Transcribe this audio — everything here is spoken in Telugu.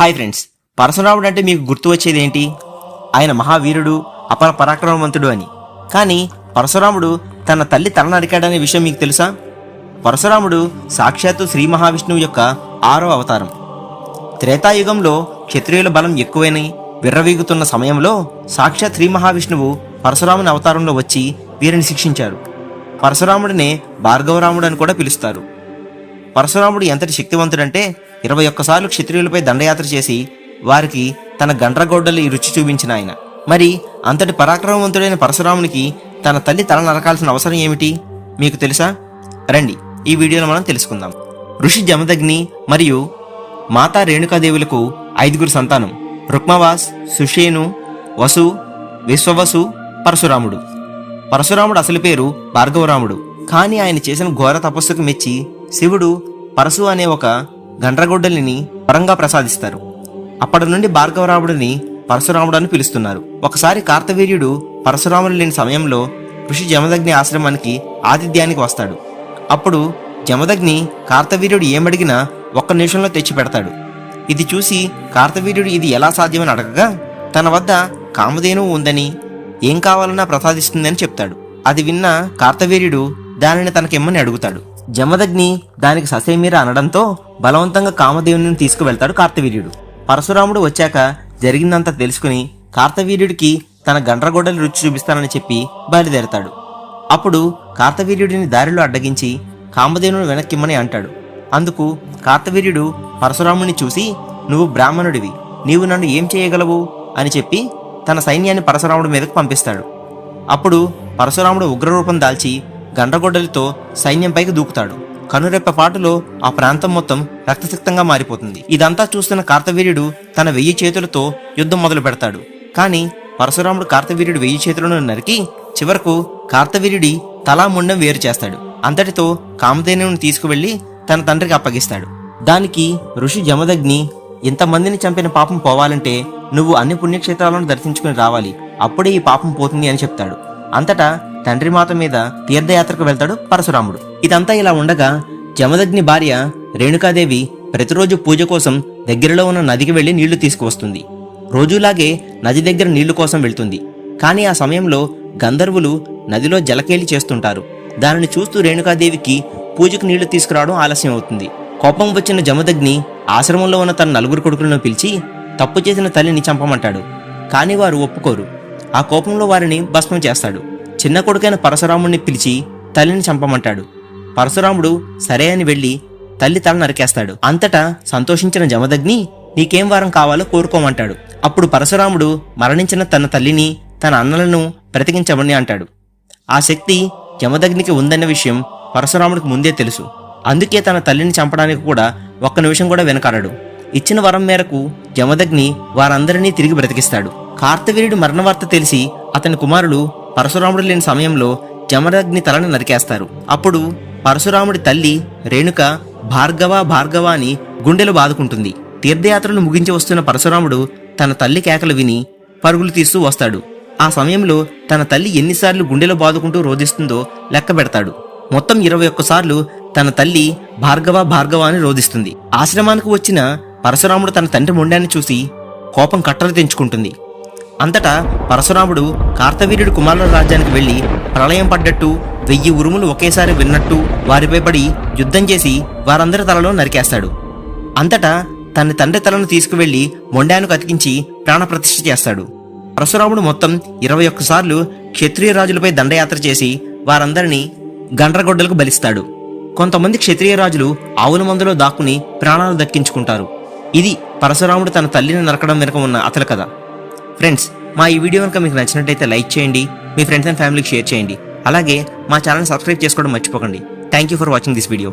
హాయ్ ఫ్రెండ్స్ పరశురాముడు అంటే మీకు గుర్తు వచ్చేది ఏంటి? ఆయన మహావీరుడు అపర పరాక్రమవంతుడు అని. కానీ పరశురాముడు తన తల్లి తల నరికాడనే విషయం మీకు తెలుసా? పరశురాముడు సాక్షాత్తు శ్రీ మహావిష్ణువు యొక్క ఆరో అవతారం. త్రేతాయుగంలో క్షత్రియుల బలం ఎక్కువని విర్రవీగుతున్న సమయంలో సాక్షాత్ శ్రీ మహావిష్ణువు పరశురాముని అవతారంలో వచ్చి వీరిని శిక్షించారు. పరశురాముడినే భార్గవరాముడు అని కూడా పిలుస్తారు. పరశురాముడు ఎంతటి శక్తివంతుడంటే ఇరవై ఒక్కసార్లు క్షత్రియులపై దండయాత్ర చేసి వారికి తన గండ్రగొడ్డలి రుచి చూపించిన ఆయన. మరి అంతటి పరాక్రమవంతుడైన పరశురామునికి తన తల్లి తల నరకాల్సిన అవసరం ఏమిటి? మీకు తెలుసా? రండి ఈ వీడియోలో మనం తెలుసుకుందాం. ఋషి జమదగ్ని మరియు మాతా రేణుకాదేవులకు ఐదుగురు సంతానం. రుక్మవాస్ సుషేను వసు విశ్వవసు పరశురాముడు. పరశురాముడు అసలు పేరు భార్గవరాముడు. కానీ ఆయన చేసిన ఘోర తపస్సుకు మెచ్చి శివుడు పరశు అనే ఒక గండ్రగొడ్డలిని వరంగా ప్రసాదిస్తారు. అప్పటి నుండి భార్గవరాముడిని పరశురాముడు అని పిలుస్తున్నారు. ఒకసారి కార్తవీర్యుడు పరశురాముడు లేని సమయంలో ఋషి జమదగ్ని ఆశ్రమానికి ఆతిథ్యానికి వస్తాడు. అప్పుడు జమదగ్ని కార్తవీర్యుడు ఏమడిగినా ఒక్క నిమిషంలో తెచ్చి పెడతాడు. ఇది చూసి కార్తవీర్యుడు ఇది ఎలా సాధ్యమని అడగగా తన వద్ద కామధేనువు ఉందని ఏం కావాలన్నా ప్రసాదిస్తుందని చెప్తాడు. అది విన్న కార్తవీర్యుడు దానిని తనకిమ్మని అడుగుతాడు. జమదగ్ని దానికి ససేమీర అనడంతో బలవంతంగా కామదేవుని తీసుకువెళ్తాడు కార్తవీర్యుడు. పరశురాముడు వచ్చాక జరిగిందంతా తెలుసుకుని కార్తవీర్యుడికి తన గండ్రగొడ్డలి రుచి చూపిస్తానని చెప్పి బయలుదేరతాడు. అప్పుడు కార్తవీర్యుడిని దారిలో అడ్డగించి కామదేవుని వెనక్కిమ్మని అంటాడు. అందుకు కార్తవీర్యుడు పరశురాముని చూసి నువ్వు బ్రాహ్మణుడివి నీవు నన్ను ఏం చేయగలవు? అని చెప్పి తన సైన్యాన్ని పరశురాముడి మీదకు పంపిస్తాడు. అప్పుడు పరశురాముడు ఉగ్రరూపం దాల్చి గండ్రగొడ్డలితో సైన్యంపైకి దూకుతాడు. కనురెప్ప పాటులో ఆ ప్రాంతం మొత్తం రక్తసిక్తంగా మారిపోతుంది. ఇదంతా చూస్తున్న కార్తవీర్యుడు తన వెయ్యి చేతులతో యుద్ధం మొదలు పెడతాడు. కానీ పరశురాముడు కార్తవీర్యుడు వెయ్యి చేతులను నరికి చివరకు కార్తవీర్యుడి తలా ముండం వేరు చేస్తాడు. అంతటితో కామధేనుని తీసుకువెళ్ళి తన తండ్రికి అప్పగిస్తాడు. దానికి ఋషి జమదగ్ని ఇంతమందిని చంపిన పాపం పోవాలంటే నువ్వు అన్ని పుణ్యక్షేత్రాలను దర్శించుకుని రావాలి. అప్పుడే ఈ పాపం పోతుంది అని చెప్తాడు. అంతటా తండ్రి మాత మీద తీర్థయాత్రకు వెళ్తాడు పరశురాముడు. ఇదంతా ఇలా ఉండగా జమదగ్ని భార్య రేణుకాదేవి ప్రతిరోజు పూజ కోసం దగ్గరలో ఉన్న నదికి వెళ్ళి నీళ్ళు తీసుకువస్తుంది. రోజులాగే నది దగ్గర నీళ్ళు కోసం వెళ్తుంది. కానీ ఆ సమయంలో గంధర్వులు నదిలో జలకేలి చేస్తుంటారు. దానిని చూస్తూ రేణుకాదేవికి పూజకు నీళ్ళు తీసుకురావడం ఆలస్యం అవుతుంది. కోపం వచ్చిన జమదగ్ని ఆశ్రమంలో ఉన్న తన నలుగురు కొడుకులను పిలిచి తప్పు చేసిన తల్లిని చంపమంటాడు. కానీ వారు ఒప్పుకోరు. ఆ కోపంలో వారిని భస్మం చేస్తాడు. చిన్న కొడుకైన పరశురాముడిని పిలిచి తల్లిని చంపమంటాడు. పరశురాముడు సరే అని వెళ్ళి తల్లి తల నరికేస్తాడు. అంతటా సంతోషించిన జమదగ్ని నీకేం వారం కావాలో కోరుకోమంటాడు. అప్పుడు పరశురాముడు మరణించిన తన తల్లిని తన అన్నలను బ్రతికించమని అంటాడు. ఆ శక్తి జమదగ్నికి ఉందన్న విషయం పరశురాముడికి ముందే తెలుసు. అందుకే తన తల్లిని చంపడానికి కూడా ఒక్క నిమిషం కూడా వెనకాడడు. ఇచ్చిన వరం మేరకు జమదగ్ని వారందరినీ తిరిగి బ్రతికిస్తాడు. కార్తవీర్యుడి మరణవార్త తెలిసి అతని కుమారుడు పరశురాముడు లేని సమయంలో జమరగ్ని తలని నరికేస్తారు. అప్పుడు పరశురాముడి తల్లి రేణుక భార్గవ భార్గవ అని గుండెలు బాదుకుంటుంది. తీర్థయాత్రలు ముగించి వస్తున్న పరశురాముడు తన తల్లి కేకలు విని పరుగులు తీస్తూ వస్తాడు. ఆ సమయంలో తన తల్లి ఎన్నిసార్లు గుండెలు బాదుకుంటూ రోధిస్తుందో లెక్క పెడతాడు. మొత్తం ఇరవై ఒక్కసార్లు తన తల్లి భార్గవ భార్గవ అని రోధిస్తుంది. ఆశ్రమానికి వచ్చిన పరశురాముడు తన తండ్రి మొండాన్ని చూసి కోపం కట్టలు తెంచుకుంటుంది. అంతటా పరశురాముడు కార్తవీర్యుడి కుమారుల రాజ్యానికి వెళ్ళి ప్రళయం పడ్డట్టు వెయ్యి ఉరుములు ఒకేసారి విన్నట్టు వారిపై పడి యుద్ధం చేసి వారందరి తలలో నరికేస్తాడు. అంతటా తన తండ్రి తలను తీసుకువెళ్ళి మొండాను అతికించి ప్రాణప్రతిష్ఠ చేస్తాడు. పరశురాముడు మొత్తం ఇరవై ఒక్కసార్లు క్షత్రియ రాజులపై దండయాత్ర చేసి వారందరినీ గండ్రగొడ్డలకు బలిస్తాడు. కొంతమంది క్షత్రియ రాజులు ఆవుల మందులో దాక్కుని ప్రాణాలు దక్కించుకుంటారు. ఇది పరశురాముడు తన తల్లిని నరకడం వెనుక ఉన్న అతల కథ. ఫ్రెండ్స్ మా ఈ వీడియో కనుక మీకు నచ్చినట్టయితే లైక్ చేయండి మీ ఫ్రెండ్స్ అండ్ ఫ్యామిలీకి షేర్ చేయండి. అలాగే మా ఛానల్ సబ్స్క్రైబ్ చేసుకోవడం మర్చిపోకండి. Thank you for watching this video